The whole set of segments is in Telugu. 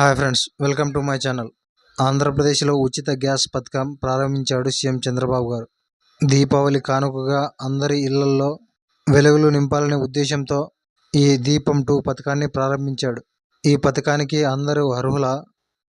Hi friends welcome to my channel. ఆంధ్రప్రదేశ్లో ఉచిత గ్యాస్ పథకం ప్రారంభించాడు సీఎం చంద్రబాబు గారు. దీపావళి కానుకగా అందరి ఇళ్ళల్లో వెలుగులు నింపాలనే ఉద్దేశంతో ఈ దీపం టూ పథకాన్ని ప్రారంభించాడు. ఈ పథకానికి అందరూ అర్హుల?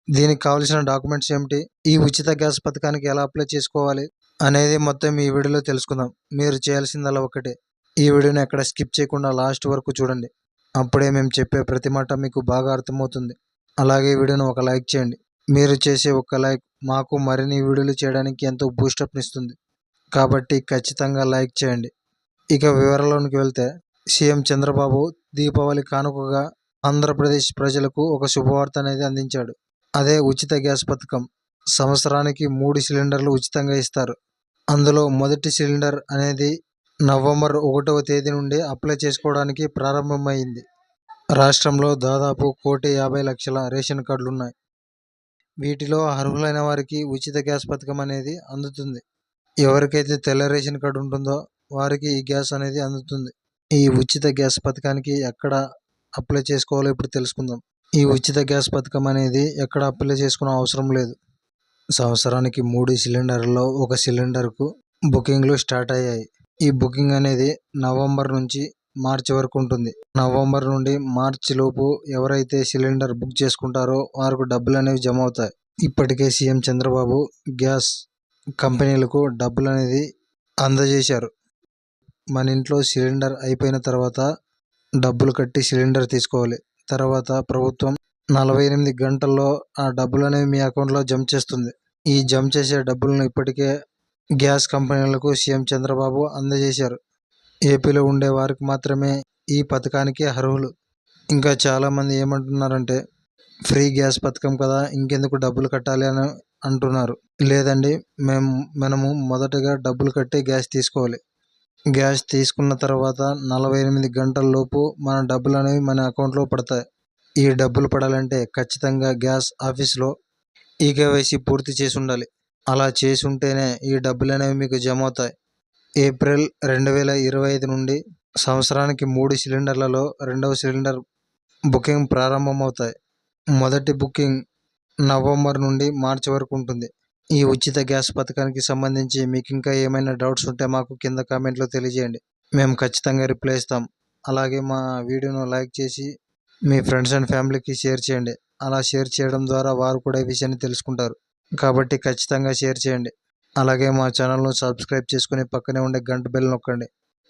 దీనికి కావలసిన డాక్యుమెంట్స్ ఏమిటి? ఈ ఉచిత గ్యాస్ పథకానికి ఎలా అప్లై చేసుకోవాలి? అనేది మొత్తం ఈ వీడియోలో తెలుసుకుందాం. మీరు చేయాల్సిందల్లా ఒకటే. ఈ వీడియోని ఎక్కడ స్కిప్ చేయకుండా లాస్ట్ వరకు చూడండి. అప్పుడే మేము చెప్పే ప్రతి మాట మీకు బాగా అర్థమవుతుంది. అలాగే వీడియోని ఒక లైక్ చేయండి. మీరు చేసే ఒక లైక్ మాకు మరిన్ని వీడియోలు చేయడానికి ఎంతో బూస్టప్ని ఇస్తుంది. కాబట్టి ఖచ్చితంగా లైక్ చేయండి. ఇక వివరాల్లోనికి వెళ్తే సీఎం చంద్రబాబు దీపావళి కానుకగా ఆంధ్రప్రదేశ్ ప్రజలకు ఒక శుభవార్త అనేది అందించాడు. అదే ఉచిత గ్యాస్ పథకం. సంవత్సరానికి మూడు సిలిండర్లు ఉచితంగా ఇస్తారు. అందులో మొదటి సిలిండర్ అనేది నవంబర్ ఒకటవ తేదీ నుండి అప్లై చేసుకోవడానికి ప్రారంభమైంది. రాష్ట్రంలో దాదాపు కోటి యాభై లక్షల రేషన్ కార్డులు ఉన్నాయి వీటిలో అర్హులైన వారికి ఉచిత గ్యాస్ పథకం అనేది అందుతుంది. ఎవరికైతే తెల్ల రేషన్ కార్డు ఉంటుందో వారికి ఈ గ్యాస్ అనేది అందుతుంది. ఈ ఉచిత గ్యాస్ పథకానికి ఎక్కడ అప్లై చేసుకోవాలో ఇప్పుడు తెలుసుకుందాం. ఈ ఉచిత గ్యాస్ పథకం అనేది ఎక్కడ అప్లై చేసుకునే అవసరం లేదు. సంవత్సరానికి మూడు సిలిండర్లో ఒక సిలిండర్కు బుకింగ్లు స్టార్ట్ అయ్యాయి. ఈ బుకింగ్ అనేది నవంబర్ నుంచి మార్చి వరకు ఉంటుంది. నవంబర్ నుండి మార్చి లోపు ఎవరైతే సిలిండర్ బుక్ చేసుకుంటారో వారికి డబ్బులు అనేవి జమ అవుతాయి. ఇప్పటికే సీఎం చంద్రబాబు గ్యాస్ కంపెనీలకు డబ్బులు అనేది అందజేశారు. మన ఇంట్లో సిలిండర్ అయిపోయిన తర్వాత డబ్బులు కట్టి సిలిండర్ తీసుకోవాలి. తర్వాత ప్రభుత్వం నలభై ఎనిమిది గంటల్లో ఆ డబ్బులు అనేవి మీ అకౌంట్లో జమ చేస్తుంది. ఈ జమ చేసే డబ్బులను ఇప్పటికే గ్యాస్ కంపెనీలకు సీఎం చంద్రబాబు అందజేశారు. ఏపీలో ఉండే వారికి మాత్రమే ఈ పథకానికి అర్హులు. ఇంకా చాలామంది ఏమంటున్నారంటే ఫ్రీ గ్యాస్ పథకం కదా ఇంకెందుకు డబ్బులు కట్టాలి అని అంటున్నారు. లేదండి మేము మనము మొదటగా డబ్బులు కట్టి గ్యాస్ తీసుకోవాలి. గ్యాస్ తీసుకున్న తర్వాత నలభై ఎనిమిది గంటల లోపు మన డబ్బులు అనేవి మన అకౌంట్లో పడతాయి. ఈ డబ్బులు పడాలంటే ఖచ్చితంగా గ్యాస్ ఆఫీస్లో ఈకేవైసీ పూర్తి చేసి ఉండాలి. అలా చేసి ఉంటేనే ఈ డబ్బులు అనేవి మీకు జమ అవుతాయి. ఏప్రిల్ రెండు వేల ఇరవై ఐదు నుండి సంవత్సరానికి మూడు సిలిండర్లలో రెండవ సిలిండర్ బుకింగ్ ప్రారంభమవుతాయి. మొదటి బుకింగ్ నవంబర్ నుండి మార్చి వరకు ఉంటుంది. ఈ ఉచిత గ్యాస్ పథకానికి సంబంధించి మీకు ఇంకా ఏమైనా డౌట్స్ ఉంటే మాకు కింద కామెంట్లో తెలియజేయండి. మేము ఖచ్చితంగా రిప్లై ఇస్తాం. అలాగే మా వీడియోను లైక్ చేసి మీ ఫ్రెండ్స్ అండ్ ఫ్యామిలీకి షేర్ చేయండి. అలా షేర్ చేయడం ద్వారా వారు కూడా ఈ విషయాన్ని తెలుసుకుంటారు. కాబట్టి ఖచ్చితంగా షేర్ చేయండి. అలాగే మా ఛానల్ను సబ్స్క్రైబ్ చేసుకుని పక్కనే ఉండే గంట బెల్ నొక్కండి.